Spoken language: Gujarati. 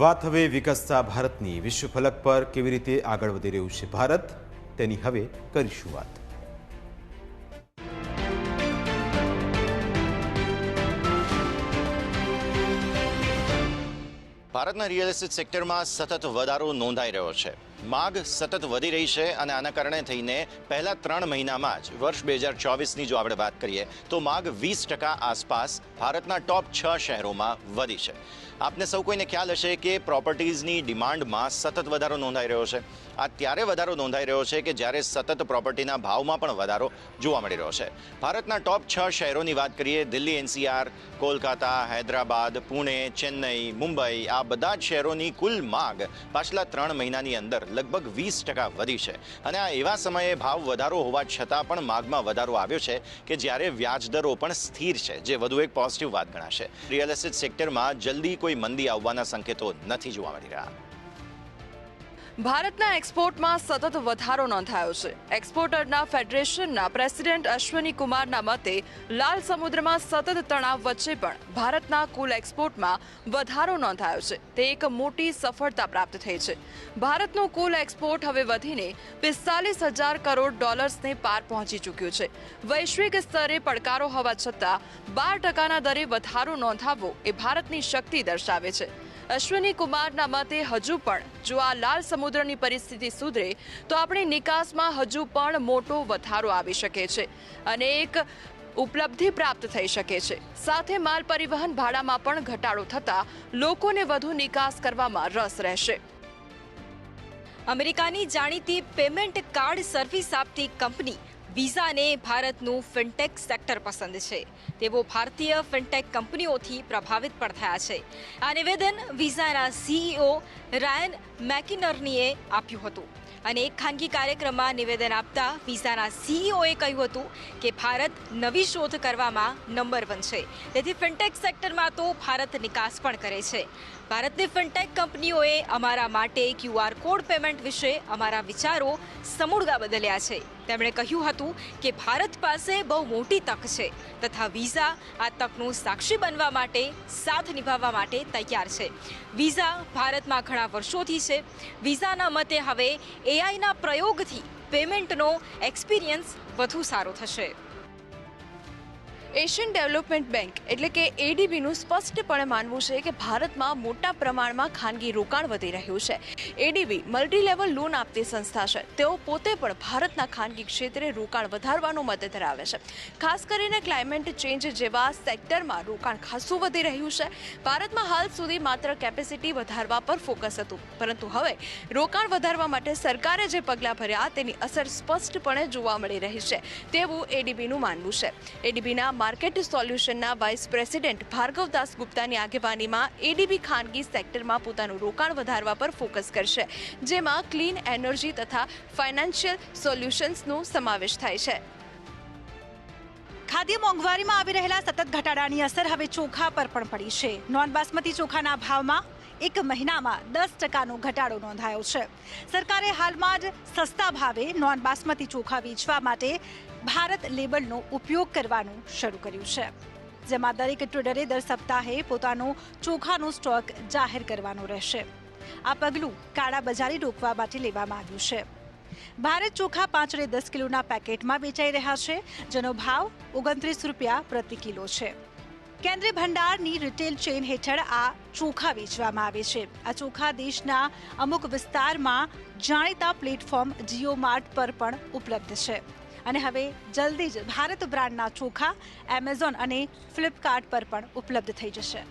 વાત હવે વિકસતા ભારતની વિશ્વ ફલક પર કેવી રીતે આગળ વધી રહ્યું છે ભારત? તેની હવે કરીશું વાત ભારતના રિયલ એસ્ટેટ સેક્ટરમાં સતત વધારો નોંધાઈ રહ્યો છે. માગ સતત વધી રહી છે અને આના કારણે થઈને પહેલા ત્રણ મહિનામાં જ વર્ષ બે હજાર ચોવીસની જો આપણે વાત કરીએ તો માગ વીસ ટકા આસપાસ ભારતના ટોપ છ શહેરોમાં વધી છે. આપને સૌ કોઈને ખ્યાલ હશે કે પ્રોપર્ટીઝની ડિમાન્ડમાં સતત વધારો નોંધાઈ રહ્યો છે. આ ત્યારે વધારો નોંધાઈ રહ્યો છે કે જ્યારે સતત પ્રોપર્ટીના ભાવમાં પણ વધારો જોવા મળી રહ્યો છે. ભારતના ટોપ છ શહેરોની વાત કરીએ, દિલ્હી, એનસીઆર, કોલકાતા, હૈદરાબાદ, પુણે, ચેન્નઈ, મુંબઈ, આ બધા જ શહેરોની કુલ માગ પાછલા ત્રણ મહિનાની અંદર લગભગ વીસ ટકા વધી છે. અને આ એવા સમયે ભાવ વધારો હોવા છતાં પણ માગમાં વધારો આવ્યો છે કે જ્યારે વ્યાજદરો પણ સ્થિર છે. જે વધુ એક પોઝિટિવ વાત ગણાશે. રિયલ એસ્ટેટ સેક્ટરમાં જલ્દી કોઈ મંદી આવવાના સંકેતો નથી જોવા મળી રહ્યા. ભારતના એક્સપોર્ટમાં સતત વધારો નોંધાયો છે. એક્સપોર્ટરના ફેડરેશનના પ્રેસિડેન્ટ અશ્વની કુમારના મતે, લાલ સમુદ્રમાં સતત તણાવ વચ્ચે પણ ભારતના કુલ એક્સપોર્ટમાં વધારો નોંધાયો છે. તે એક મોટી સફળતા પ્રાપ્ત થઈ છે. ભારતનું કુલ એક્સપોર્ટ હવે વધીને પિસ્તાલીસ હજાર કરોડ ડોલર્સને પાર પહોંચી ચૂક્યું છે. વૈશ્વિક સ્તરે પડકારો હોવા છતાં, બાર ટકાના દરે વધારો નોંધાવવો એ ભારતની શક્તિ દર્શાવે છે. અશ્વિની કુમારના મતે હજુ પણ જો આ લાલ સમુદ્રની પરિસ્થિતિ સુધરે, તો આપણી નિકાસમાં હજુ પણ મોટો વધારો આવી શકે છે અને એક ઉપલબ્ધિ પ્રાપ્ત થઈ શકે છે. સાથે માલ પરિવહન ભાડામાં પણ ઘટાડો થતાં લોકોને વધુ નિકાસ કરવામાં રસ રહેશે. અમેરિકાની જાણીતી પેમેન્ટ કાર્ડ સર્વિસ આપતી કંપની વિઝાને ભારતનું ફિનટેક સેક્ટર પસંદ છે. તેઓ ભારતીય ફિનટેક કંપનીઓથી પ્રભાવિત પણ થયા છે. આ નિવેદન વિઝાના સીઈઓ રાયન મેકિનર્નીએ આપ્યું હતું. અને એક ખાનગી કાર્યક્રમમાં નિવેદન આપતા વિઝાના સીઈઓએ કહ્યું હતું કે ભારત નવી શોધ કરવામાં નંબર વન છે. તેથી ફિનટેક સેક્ટરમાં તો ભારત નિકાસ પણ કરે છે. ભારતની ફિનટેક કંપનીઓએ અમારા માટે ક્યુઆર કોડ પેમેન્ટ વિશે અમારા વિચારો સમૂળગા બદલ્યા છે. તેમણે કહ્યું હતું કે ભારત પાસે બહુ મોટી તક છે તથા વિઝા આ તકનું સાક્ષી બનવા માટે, સાથ નિભાવવા માટે તૈયાર છે. વિઝા ભારતમાં ઘણા વર્ષોથી છે. વિઝાના મતે હવે એઆઈના પ્રયોગથી પેમેન્ટનો એક્સપિરિયન્સ વધુ સારો થશે. એશિયન ડેવલપમેન્ટ બેંક એટલે કે એડીબીનું સ્પષ્ટપણે માનવું છે કે ભારતમાં મોટા પ્રમાણમાં ખાનગી રોકાણ વધી રહ્યું છે. એડીબી મલ્ટી લેવલ લોન આપતી સંસ્થા છે. તેઓ પોતે પણ ભારતના ખાનગી ક્ષેત્રે રોકાણ વધારવાનો મત ધરાવે છે. ખાસ કરીને ક્લાઇમેટ ચેન્જ જેવા સેક્ટરમાં રોકાણ ખાસું વધી રહ્યું છે. ભારતમાં હાલ સુધી માત્ર કેપેસિટી વધારવા પર ફોકસ હતું. પરંતુ હવે રોકાણ વધારવા માટે સરકારે જે પગલાં ભર્યા તેની અસર સ્પષ્ટપણે જોવા મળી રહી છે. તેવું એડીબીનું માનવું છે. એડીબીના માર્કેટ સોલ્યુશનના વાઇસ પ્રેસિડેન્ટ ભાર્ગવ દાસ ગુપ્તાની આગેવાનીમાં એડીબી ખાનગી સેક્ટરમાં પોતાનું રોકાણ વધારવા પર ફોકસ કરશે, જેમાં ક્લીન એનર્જી તથા ફાઇનાન્શિયલ સોલ્યુશન્સનો સમાવેશ થાય છે. ખાદ્ય મોંઘવારીમાં આવી રહેલા સતત ઘટાડાની અસર હવે ચોખા પર પણ પડી છે. નોન બાસમતી ચોખાના ભાવમાં એક મહિનામાં દસ ટકાનો ઘટાડો નોંધાયો છે. સરકારે હાલમાં જ સસ્તા ભાવે નોન બાસમતી ચોખા વેચવા માટે ભારત લેબલનો ઉપયોગ કરવાનું શરૂ કર્યું છે. જેમાં દરેક ટ્રેડરે દર સપ્તાહે પોતાનો ચોખાનો સ્ટોક જાહેર કરવાનો રહેશે. આ પગલું કાળા બજારી રોકવા માટે લેવામાં આવ્યું છે. ભારત ચોખા પાંચડે દસ કિલોના પેકેટમાં વેચાઈ રહ્યા છે, જેનો ભાવ ઓગણત્રીસ રૂપિયા પ્રતિ કિલો છે. કેન્દ્રીય ભંડારની રિટેલ ચેઇન હેઠળ આ ચોખા વેચવામાં આવે છે. આ ચોખા દેશના અમુક વિસ્તારમાં જાણીતા પ્લેટફોર્મ જીઓ માર્ટ પર પણ ઉપલબ્ધ છે. અને હવે જલ્દી જ ભારત બ્રાન્ડના ચોખા એમેઝોન અને ફ્લિપકાર્ટ પર પણ ઉપલબ્ધ થઈ જશે.